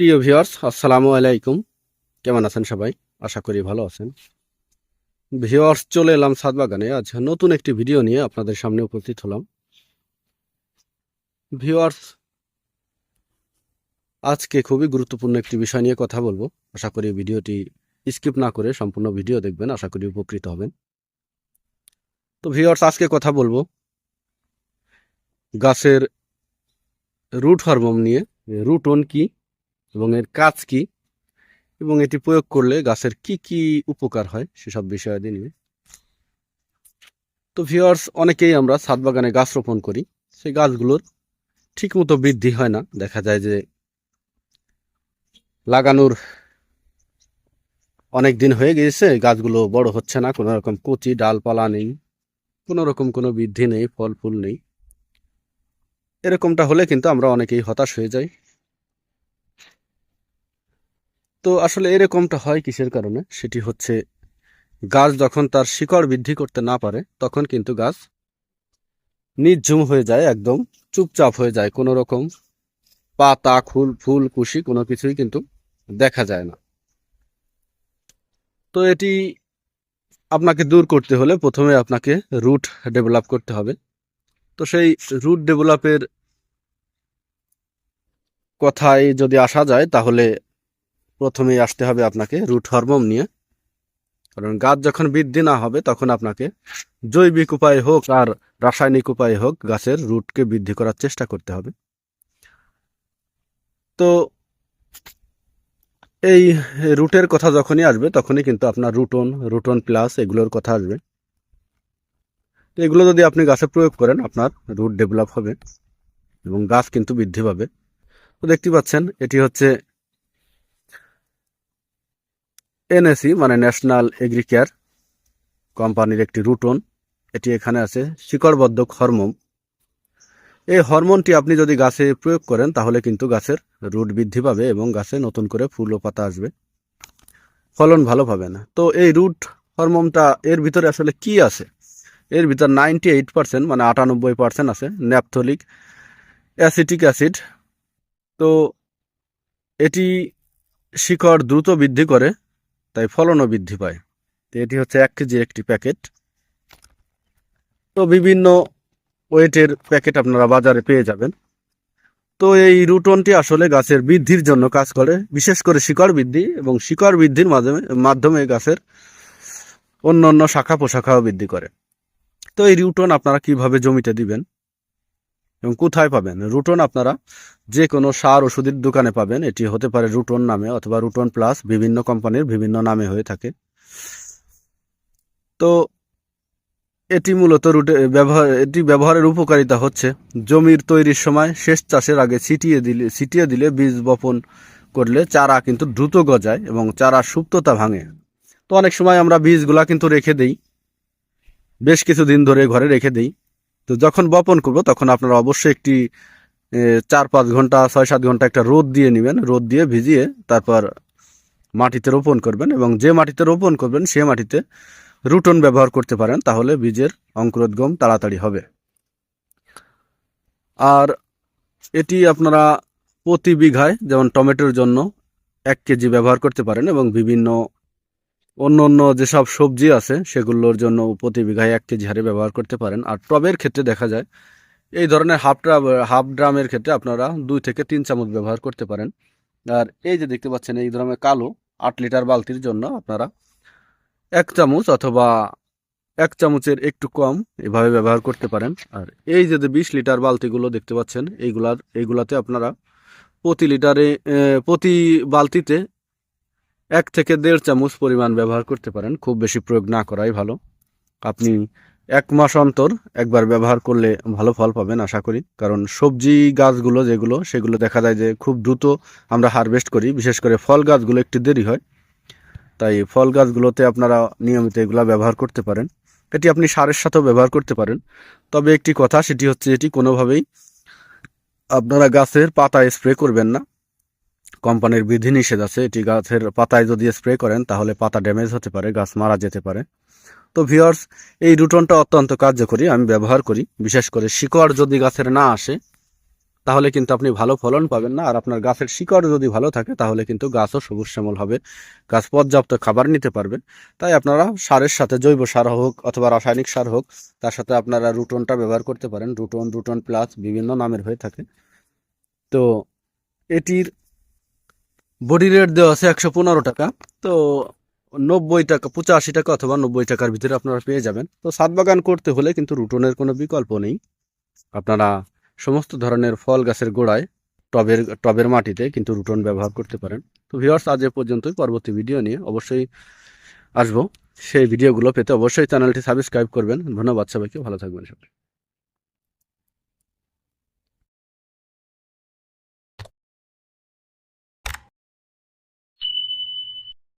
প্রিয় ভিউয়ার্স, আসসালামু আলাইকুম। কেমন আছেন সবাই? আশা করি ভালো আছেন। ভিউয়ার্স, চলে এলাম ছাদ বাগানে। আজ নতুন একটি ভিডিও নিয়ে আপনাদের সামনে উপস্থিত হলাম। ভিউয়ার্স, আজকে খুবই গুরুত্বপূর্ণ একটি বিষয় নিয়ে কথা বলব। আশা করি ভিডিওটি স্কিপ না করে সম্পূর্ণ ভিডিও দেখবেন। আশা করি উপকৃত হবেন। তো ভিউয়ার্স, আজকে কথা বলব গাছের রুট হরমোন নিয়ে। রুট অন কি? এবং এর কাজ কি? এবং এটি প্রয়োগ করলে গাছের কি কি উপকার হয় সেসব বিষয়াদি নিয়ে। তো ভিওয়ার্স অনেকেই আমরা ছাদ বাগানে গাছ রোপণ করি, সেই গাছগুলোর ঠিকমতো বৃদ্ধি হয় না। দেখা যায় যে লাগানোর অনেক দিন হয়ে গিয়েছে, গাছগুলো বড় হচ্ছে না, কোনো রকম কচি, ডালপালা নেই, কোনো রকম কোনো বৃদ্ধি নেই, ফল ফুল নেই। এরকমটা হলে কিন্তু আমরা অনেকেই হতাশ হয়ে যাই। তো আসলে এরকমটা হয় কিসের কারণে? সেটি হচ্ছে গাছ যখন তার শিকড় বৃদ্ধি করতে না পারে, তখন কিন্তু গাছ নির্ঝুম হয়ে যায়, একদম চুপচাপ হয়ে যায়। কোনো রকম পাতা ফুল ফুল, কুশি কোনো কিছুই কিন্তু দেখা যায় না। তো এটি আপনাকে দূর করতে হলে প্রথমে আপনাকে রুট ডেভেলপ করতে হবে। তো সেই রুট ডেভেলপের কথায় যদি আসা যায়, তাহলে প্রথমেই আসতে হবে আপনাকে রুট হরমোন নিয়ে। কারণ গাছ যখন বৃদ্ধি না হবে, তখন আপনাকে জৈবিক উপায়ে হোক আর রাসায়নিক উপায়ে হোক গাছের রুটকে বৃদ্ধি করার চেষ্টা করতে হবে। তো এই রুটের কথা যখনই আসবে, তখনই কিন্তু আপনার রুটন রুটন প্লাস এগুলোর কথা আসবে। তো এগুলো যদি আপনি গাছে প্রয়োগ করেন, আপনার রুট ডেভেলপ হবে এবং গাছ কিন্তু বৃদ্ধি পাবে। তো দেখতে পাচ্ছেন, এটি হচ্ছে এনএসি মানে ন্যাশনাল এগ্রিকেয়ার কোম্পানির একটি রুটন এটি এখানে আছে শিকড়বদ্ধক হরমোন। এই হরমোনটি আপনি যদি গাছে প্রয়োগ করেন, তাহলে কিন্তু গাছের রুট বৃদ্ধি পাবে এবং গাছে নতুন করে ফুল ও পাতা আসবে। ফলন ভালো পাবে না। তো এই রুট হরমোনটা, এর ভিতরে আসলে কি আছে? এর ভিতর নাইনটি এইট পার্সেন্ট মানে আটানব্বই পার্সেন্ট আছে, ন্যাপথলিক অ্যাসিটিক অ্যাসিড। তো এটি শিকড় দ্রুত বৃদ্ধি করে ফলনও বৃদ্ধি পায়। তো এটি হচ্ছে এক কেজির একটি প্যাকেট। তো বিভিন্ন ওয়েটের প্যাকেট আপনারা বাজারে পেয়ে যাবেন। তো এই রুটনটি আসলে গাছের বৃদ্ধির জন্য কাজ করে, বিশেষ করে শিকড় বৃদ্ধি এবং শিকড় বৃদ্ধির মাধ্যমে মাধ্যমে গাছের অন্য অন্য শাখা পোশাখাও বৃদ্ধি করে। তো এই রুটন আপনারা কীভাবে জমিতে দিবেন? এবং কোথায় পাবেন? রুটন আপনারা যে কোনো সার ওষুধের দোকানে পাবেন। এটি হতে পারে রুটন নামে অথবা রুটন প্লাস বিভিন্ন কোম্পানির বিভিন্ন নামে হয়ে থাকে। তো এটি মূলত রুটে ব্যবহার, এটি ব্যবহারের উপকারিতা হচ্ছে জমির তৈরির সময় শেষ চাষের আগে ছিটিয়ে দিলে ছিটিয়ে দিলে বীজ বপন করলে চারা কিন্তু দ্রুত গজায় এবং চারা সুপ্ততা ভাঙে। তো অনেক সময় আমরা বীজগুলা কিন্তু রেখে দেই। বেশ কিছু দিন ধরে ঘরে রেখে দেই। তো যখন বপন করব, তখন আপনারা অবশ্যই একটি চার পাঁচ ঘণ্টা, ছয় সাত ঘণ্টা একটা রোদ দিয়ে নেবেন। রোদ দিয়ে ভিজিয়ে তারপর মাটিতে রোপণ করবেন এবং যে মাটিতে রোপণ করবেন, সে মাটিতে রুটন ব্যবহার করতে পারেন, তাহলে বীজের অঙ্কুরোদ্গম তাড়াতাড়ি হবে। আর এটি আপনারা প্রতি বিঘায়, যেমন টমেটোর জন্য এক কেজি ব্যবহার করতে পারেন এবং বিভিন্ন অন্য অন্য যেসব সবজি আছে, সেগুলোর জন্য প্রতি বিঘায় এক কেজি হারে ব্যবহার করতে পারেন। আর টবের ক্ষেত্রে দেখা যায়, এই ধরনের হাফ ড্রাম হাফ ড্রামের ক্ষেত্রে আপনারা দুই থেকে তিন চামচ ব্যবহার করতে পারেন। আর এই যে দেখতে পাচ্ছেন, এই ধরনের কালো আট লিটার বালতির জন্য আপনারা এক চামচ অথবা এক চামচের একটু কম এভাবে ব্যবহার করতে পারেন। আর এই যে বিশ লিটার বালতিগুলো দেখতে পাচ্ছেন এইগুলার এইগুলাতে আপনারা প্রতি লিটারে প্রতি বালতিতে এক থেকে দেড় চামচ পরিমাণ ব্যবহার করতে পারেন। খুব বেশি প্রয়োগ না করাই ভালো। আপনি এক মাস অন্তর একবার ব্যবহার করলে ভালো ফল পাবেন আশা করি। কারণ সবজি গাছগুলো যেগুলো, সেগুলো দেখা যায় যে খুব দ্রুত আমরা হারভেস্ট করি। বিশেষ করে ফল গাছগুলো একটু দেরি হয়। তাই ফল গাছগুলোতে আপনারা নিয়মিত এগুলা ব্যবহার করতে পারেন। এটি আপনি সারের সাথেও ব্যবহার করতে পারেন। তবে একটি কথা, সেটি হচ্ছে এটি কোনোভাবেই আপনারা গাছের পাতায় স্প্রে করবেন না। কোম্পানির বিধিনিষেধ আছে, এটি গাছের পাতায় যদি স্প্রে করেন, তাহলে পাতা ড্যামেজ হতে পারে, গাছ মারা যেতে পারে। তো ভিওর্স এই রুটনটা অত্যন্ত কার্যকরী, আমি ব্যবহার করি। বিশেষ করে শিকড় যদি গাছের না আসে, তাহলে কিন্তু আপনি ভালো ফলন পাবেন না। আর আপনার গাছের শিকড় যদি ভালো থাকে, তাহলে কিন্তু গাছও সবুজ শ্যামল হবে। গাছ পর্যাপ্ত খাবার নিতে পারবে তাই আপনারা সারের সাথে জৈব সার হোক অথবা রাসায়নিক সার হোক, তার সাথে আপনারা রুটনটা ব্যবহার করতে পারেন। রুটন রুটন প্লাস বিভিন্ন নামের হয়ে থাকে। তো এটির বডি রেট দেওয়া আছে একশো পনেরো টাকা। তো নব্বই টাকা, পঁচাশি টাকা অথবা নব্বই টাকার ভিতরে আপনারা পেয়ে যাবেন। তো ছাদ বাগান করতে হলে কিন্তু রুটনের কোনো বিকল্প নেই। আপনারা সমস্ত ধরনের ফল গাছের গোড়ায় টবের টবের মাটিতে কিন্তু রুটন ব্যবহার করতে পারেন। তো ভিউয়ার্স আজ এ পর্যন্তই। পরবর্তী ভিডিও নিয়ে অবশ্যই আসব। সেই ভিডিওগুলো পেতে অবশ্যই চ্যানেলটি সাবস্ক্রাইব করবেন। ধন্যবাদ সবাইকে। ভালো থাকবেন সবাই।